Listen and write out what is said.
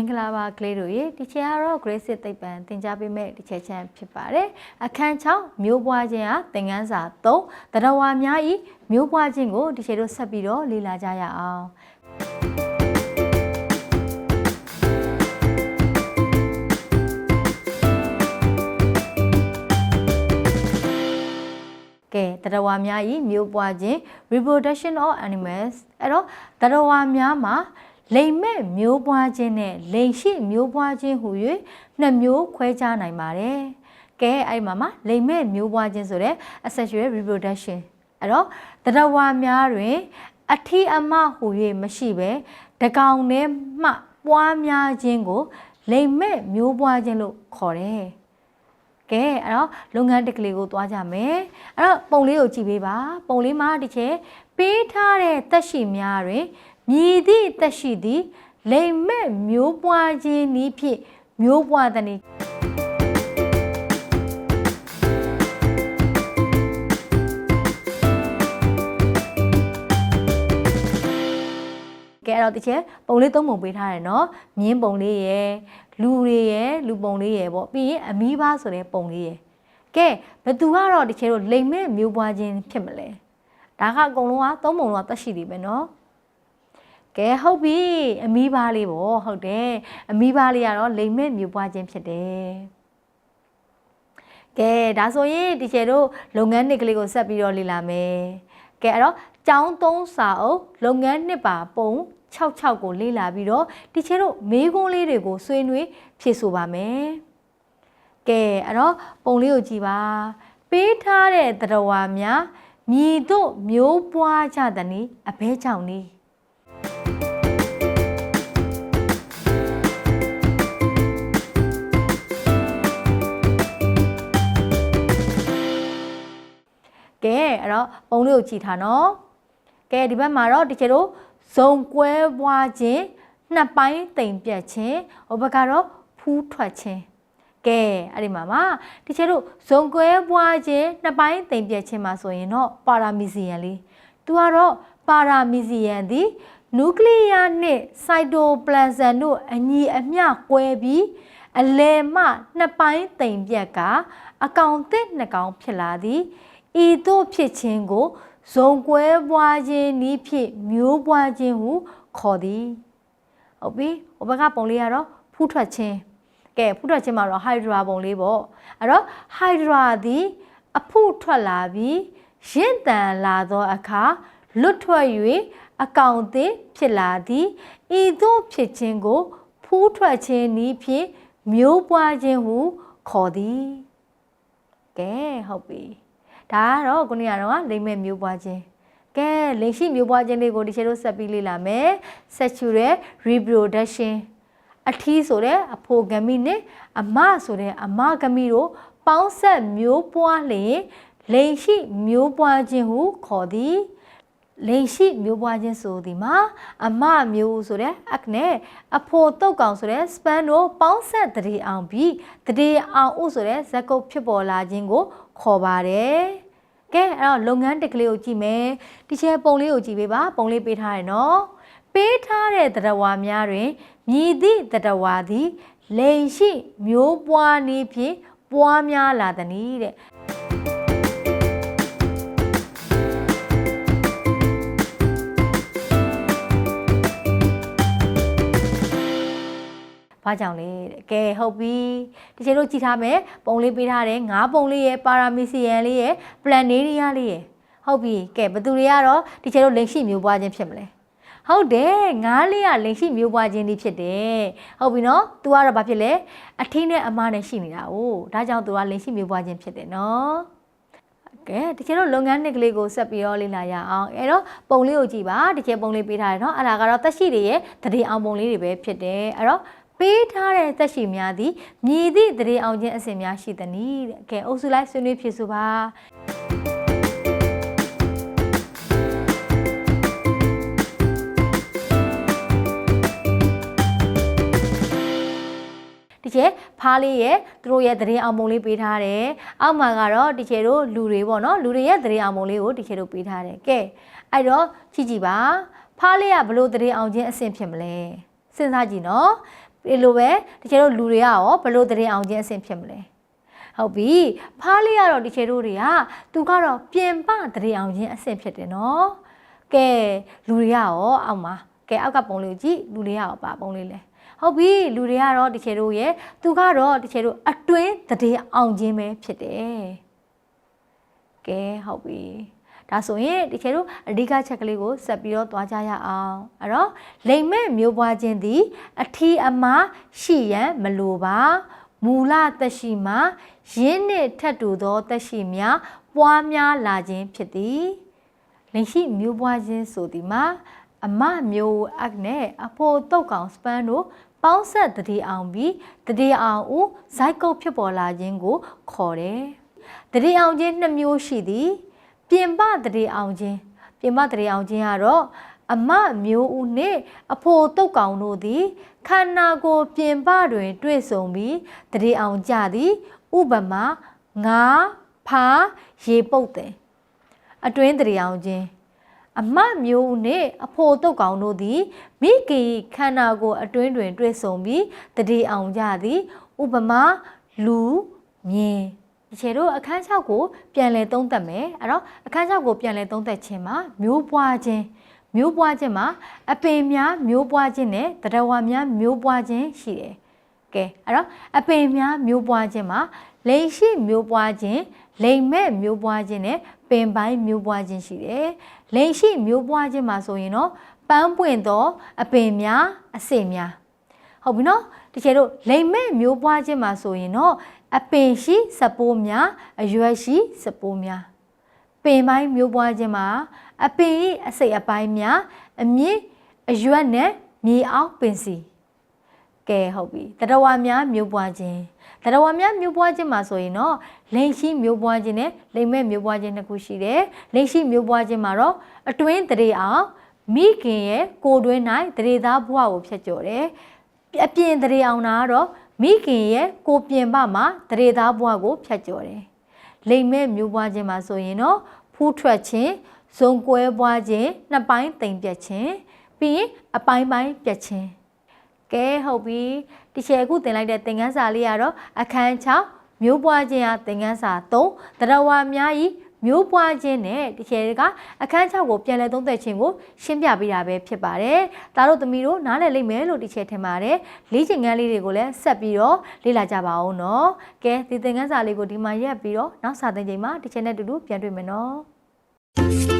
င်္ဂလာပါကလေးတို့ရေဒီချေကတော့ Grace သိပ္ပံသင်ကြားပေးမယ့်ဒီချေချမ်းဖြစ်ပါတယ်အခန်း6မျိုးပွားခြင်းဟာသင်ခန်းစာ3တရဝါများဤမျိုးပွားခြင်းကိုဒီချေတို့ဆက်ပြီးတော့လေ့လာကြရအောင်ကဲတရဝါများဤမျိုးပွားခြင်း reproduction of animals အဲ့တော့တရဝါများမှာ လိမ်မဲ့မျိုးပွားခြင်းနဲ့လိမ်ရှိမျိုးပွားခြင်းဟူ၍နှစ်မျိုးခွဲခြားနိုင်ပါတယ်။ကဲအဲ့ဒီမှာမှာလိမ်မဲ့မျိုးပွားခြင်းဆိုတဲ့ asexual reproduction အဲ့တော့တရဝါများတွင်အထီအမဟူ၍မရှိပဲတကောင်နဲ့မှပွားများခြင်းကိုလိမ်မဲ့မျိုးပွားခြင်းလို့ခေါ်တယ်။ကဲအဲ့တော့လုပ်ငန်းတစ်ကလေးကိုသွားကြမယ်အဲ့တော့ပုံလေးကိုကြည့်ပေးပါပုံလေးမှာဒီချက်ပေးထားတဲ့တက်ရှိများတွင် မြည်သည့်တက်ရှိသည်လိမ်မဲ့မျိုးပွားခြင်းနည်းဖြင့်မျိုးပွားတဲ့နည်းကဲအဲ့တော့ဒီချက်ပုံလေးသုံးပုံပေးထားတယ်နော်မြင်းပုံလေးရယ်လူတွေရယ်လူပုံလေးရယ်ပေါ့ပြီးရင်အမီးပါဆိုတဲ့ပုံလေးရယ်ကဲဘသူကတော့ဒီချက်တို့လိမ်မဲ့မျိုးပွားခြင်းဖြစ်မလဲဒါကအကုန်လုံးကသုံးပုံလုံးကတက်ရှိသေးပဲနော် ကဲဟုတ်ပြီအမီးပါလေးပေါ့ဟုတ်တယ်အမီးပါလေးကတော့လိမ်မဲ့မျိုးပွားခြင်းဖြစ်တယ်ကဲဒါဆိုရင်ဒီကျဲတို့လုပ်ငန်းနှစ်ကလေးကိုဆက်ပြီးတော့လေ့လာမယ်ကဲအဲ့တော့ကျောင်းသုံးစာအုပ်လုပ်ငန်းနှစ်ပါပုံ66ကိုလေ့လာပြီးတော့ဒီချေတို့မေးခွန်းလေးတွေကိုဆွေးနွေးဖြေဆိုပါမယ်။ကဲအဲ့တော့ပုံလေးကိုကြည့်ပါ။ပေးထားတဲ့သတ္တဝါများမြည်တို့မျိုးပွားကြသည်နည်းအဘဲကြောင့်နည်း ကဲအဲ့တော့ပုံလေးကိုကြည့်ထားနော်။ကဲဒီဘက်မှာတော့ဒီချေတို့ဇုံကွဲပွားခြင်းနှစ်ပိုင်းတိမ်ပြတ်ခြင်းဟိုဘက်ကတော့ဖူးထွက်ခြင်းကဲအဲ့ဒီမှာမှာဒီချေတို့ဇုံကွဲပွားခြင်းနှစ်ပိုင်းတိမ်ပြတ်ခြင်းမှာဆိုရင်တော့ပါရာမီစီယန်လေးသူကတော့ပါရာမီစီယန်သည်နျူကလ িয়ার နှင့်စိုက်တိုပလန်ဆန်တို့အညီအမျှကွဲပြီးအလယ်မှနှစ်ပိုင်းတိမ်ပြတ်က အကောင်သစ်နှစ်ကောင်ဖြစ်လာသည် ဤသို့ဖြစ်ခြင်းကိုဇုံကွဲပွားခြင်းဤဖြင့်မျိုးပွားခြင်းဟုခေါ်သည်ဟုတ်ပြီဟိုဘက်ကပုံလေးကတော့ဖူးထွက်ခြင်းကဲဖူးထွက်ခြင်းမှာတော့ဟိုက်ဒရာပုံလေးပေါ့အဲ့တော့ဟိုက်ဒရာသည်အဖုထွက်လာပြီးရင့်တန်လာသောအခါလွတ်ထွက်၍အကောင်သစ်ဖြစ်လာသည်ဤသို့ဖြစ်ခြင်းကိုဖူးထွက်ခြင်းဤဖြင့်မျိုးပွားခြင်းဟုခေါ်သည်ကဲဟုတ်ပြီ ဒါကတော့ခုနကတော့လိမ့်မဲ့မျိုးပွားခြင်းကဲလိမ်ရှိမျိုးပွားခြင်းလေးကိုဒီချေတို့ဆက်ပြီးလေ့လာမယ် sexual reproduction အထီးဆိုတဲ့အဖိုဂမိနဲ့အမဆိုတဲ့အမဂမိတို့ပေါင်းဆက်မျိုးပွားလျင်လိမ်ရှိမျိုးပွားခြင်းဟုခေါ်သည်လိမ်ရှိမျိုးပွားခြင်းဆိုသည်မှာအမမျိုးဆိုတဲ့အကနဲ့အဖိုတုတ်ကောင်ဆိုတဲ့ span တို့ပေါင်းဆက်တရေအောင်ပြီးတရေအောင်ဥဆိုတဲ့ဇက်ကုတ်ဖြစ်ပေါ်လာခြင်းကို ခေါ်ပါတယ်ကဲအဲ့တော့လုပ်ငန်းတက်ကလေးကိုကြည့်မယ်ဒီချဲပုံလေးကိုကြည့်ပေးပါပုံလေးပေးထားရနော်ပေးထားတဲ့တရဝါများတွင်မြည်သည့်တရဝါသည်လိန်ရှိမျိုးပွားနည်းဖြင့်ပွားများလာသည်နီးတဲ့ ဘာကြောင့်လဲတဲ့ကဲဟုတ်ပြီဒီချေတို့ကြည့်ထားမယ်ပုံလေးပေးထားတယ်ငါးပုံလေးရဲ့ပါရာမီစီယန်လေးရဲ့ပလန်နေရီယာလေးရဲ့ဟုတ်ပြီကဲဘသူတွေကတော့ဒီချေတို့လိန်ရှိမျိုးပွားခြင်းဖြစ်မလဲဟုတ်တယ်ငါးလေးကလိန်ရှိမျိုးပွားခြင်းဒီဖြစ်တယ်ဟုတ်ပြီနော် तू ကတော့ဘာဖြစ်လဲအထင်းနဲ့အမနဲ့ရှိနေတာ哦ဒါကြောင့် तू ကလိန်ရှိမျိုးပွားခြင်းဖြစ်တယ်နော်ကဲတကယ်တော့လုပ်ငန်းနှစ်ကလေးကိုဆက်ပြီးတော့လေ့လာရအောင်အဲ့တော့ပုံလေးကိုကြည့်ပါတကယ်ပုံလေးပေးထားတယ်နော်အဲ့ဒါကတော့တက်ရှိတွေရဲ့တရေအောင်ပုံလေးတွေပဲဖြစ်တယ်အဲ့တော့ ပေးထားတဲ့သက်ရှိများသည်မြည်သည့်တရေအောင်ခြင်းအစဉ်များရှိသည်နီးတဲ့ကဲအုပ်စုလိုက်ဆွေးနွေးဖြစ်ဆိုပါဒီကျဲဖားလေးရဲ့သူတို့ရဲ့သတင်းအောင်ပုံလေးပေးထားတယ်။အောက်မှာကတော့ဒီကျဲတို့လူတွေပေါ့နော်လူတွေရဲ့သတင်းအောင်ပုံလေးကိုဒီကျဲတို့ပေးထားတယ်။ကဲအဲ့တော့ကြည့်ကြည့်ပါဖားလေးကဘလို့သတင်းအောင်ခြင်းအဆင့်ဖြစ်မလဲ။စဉ်းစားကြည့်နော် ဒီလိုပဲတကယ်လို့လူတွေကရောဘလို့တရင်အောင်ခြင်းအဆင်ဖြစ်မလဲဟုတ်ပြီဖားလေးကတော့ဒီချေတို့တွေကသူကတော့ပြင်ပတရေအောင်ခြင်းအဆင်ဖြစ်တယ်နော်ကဲလူတွေကရောအောက်မှာကဲအောက်ကပုံလေးကိုကြည့်လူတွေကရောပါပုံလေးလဲဟုတ်ပြီလူတွေကတော့ဒီချေတို့ရဲ့သူကတော့ဒီချေတို့အတွင်းတရေအောင်ခြင်းပဲဖြစ်တယ်ကဲဟုတ်ပြီ ဒါဆိုရင်ဒီချေတို့အဓိကချက်ကလေးကိုဆက်ပြီးတော့သွားကြရအောင်အဲ့တော့လိမ်မဲ့မျိုးပွားခြင်းသည် အထီးအမားရှိရန်မလိုပါမူလသက်ရှိမှာရင်းနှင့်ထက်တူသောသက်ရှိများပွားများလာခြင်းဖြစ်သည်လိမ်ရှိမျိုးပွားခြင်းဆိုသည်မှာအမမျိုးအက်နဲ့အဖိုတုတ်ကောင်စပန်တို့ပေါင်းဆက်တတိအောင်ပြီးတတိအောင်ဦးဇိုက်ကုတ်ဖြစ်ပေါ်လာခြင်းကိုခေါ်တယ်တတိအောင်ခြင်းနှစ်မျိုးရှိသည် ပြင်ပတရေအောင်ခြင်းပြင်ပတရေအောင်ခြင်းကတော့အမမျိုးဦးနှင့်အဖိုတုတ်ကောင်တို့သည်ခန္ဓာကိုယ်ပြင်ပတွင် တွေ့ဆုံပြီးတရေအောင်ကြသည်ဥပမာငါဖာရေပုတ်တယ်အတွင်းတရေအောင်ခြင်းအမမျိုးဦးနှင့်အဖိုတုတ်ကောင်တို့သည်မိကီခန္ဓာကိုယ်အတွင်းတွင် တွေ့ဆုံပြီးတရေအောင်ကြသည်ဥပမာလူမြင် ဒီချေတို့အခန်း6ကိုပြန်လည်သုံးသပ်မယ်အဲ့တော့အခန်း6ကိုပြန်လည်သုံးသပ်ခြင်းမှာမျိုးပွားခြင်းမျိုးပွားခြင်းမှာအပင်များမျိုးပွားခြင်းနဲ့တရဝများမျိုးပွားခြင်းရှိတယ်ကဲအဲ့တော့အပင်များမျိုးပွားခြင်းမှာလိန်ရှိမျိုးပွားခြင်းလိန်မဲ့မျိုးပွားခြင်းနဲ့ပင်ပိုင်းမျိုးပွားခြင်းရှိတယ်လိန်ရှိမျိုးပွားခြင်းမှာဆိုရင်တော့ပန်းပွင့်သောအပင်များအစင်များဟုတ်ပြီနော်တကယ်လို့လိမ်မဲ့မျိုးပွားခြင်းမှာဆိုရင်တော့ အပင်ရှိစပိုးများအရွက်ရှိစပိုးများပင်ပိုင်းမျိုးပွားခြင်းမှာအပင်၏အစိတ်အပိုင်းများအမြင့်အရွက်နဲ့မြေအောက်ပင်စီကဲဟုတ်ပြီတရဝများမျိုးပွားခြင်းတရဝများမျိုးပွားခြင်းမှာဆိုရင်တော့လိန်ရှိမျိုးပွားခြင်းနဲ့လိမ်မဲ့မျိုးပွားခြင်းနှစ်ခုရှိတယ်လိန်ရှိမျိုးပွားခြင်းမှာတော့အတွင်းတရေအောင်မိခင်ရဲ့ကိုယ်တွင်း၌တရေသားဘဝကိုဖျက်ကျော်တယ်အပြင်တရေအောင်တာကတော့ မိခင်ရဲ့ကိုပြင်ပမှာတရေသားဘဝကိုဖျက်ကျော်တယ်လိမ်မဲ့မျိုးပွားခြင်းမှာဆိုရင်တော့ဖူးထွက်ခြင်းဇုံကွဲပွားခြင်းနှစ်ပိုင်းတိမ်ပြက်ခြင်းပြီးရင်အပိုင်းပိုင်းပြက်ခြင်းကဲဟုတ်ပြီဒီချေအခုတင်လိုက်တဲ့သင်ခန်းစာလေးကတော့အခန်း6မျိုးပွားခြင်းဟာသင်ခန်းစာ3တရဝါများဤ မျိုးပွားခြင်းနဲ့ဒီချေကအခန်း6ကိုပြန်လည်သုံးသပ်ခြင်းကိုရှင်းပြပေးတာပဲဖြစ်ပါတယ်။ဒါတို့သမီးတို့နားလည်လိမ့်မယ်လို့ဒီချေထင်ပါတယ်။လေ့ကျင့်ခန်းလေးတွေကိုလည်းဆက်ပြီးတော့လေ့လာကြပါဦးနော်။ကဲဒီသင်ခန်းစာလေးကိုဒီမှာရက်ပြီးတော့နောက်စာသင်ချိန်မှာဒီချေနဲ့အတူတူပြန်တွေ့မယ်နော်။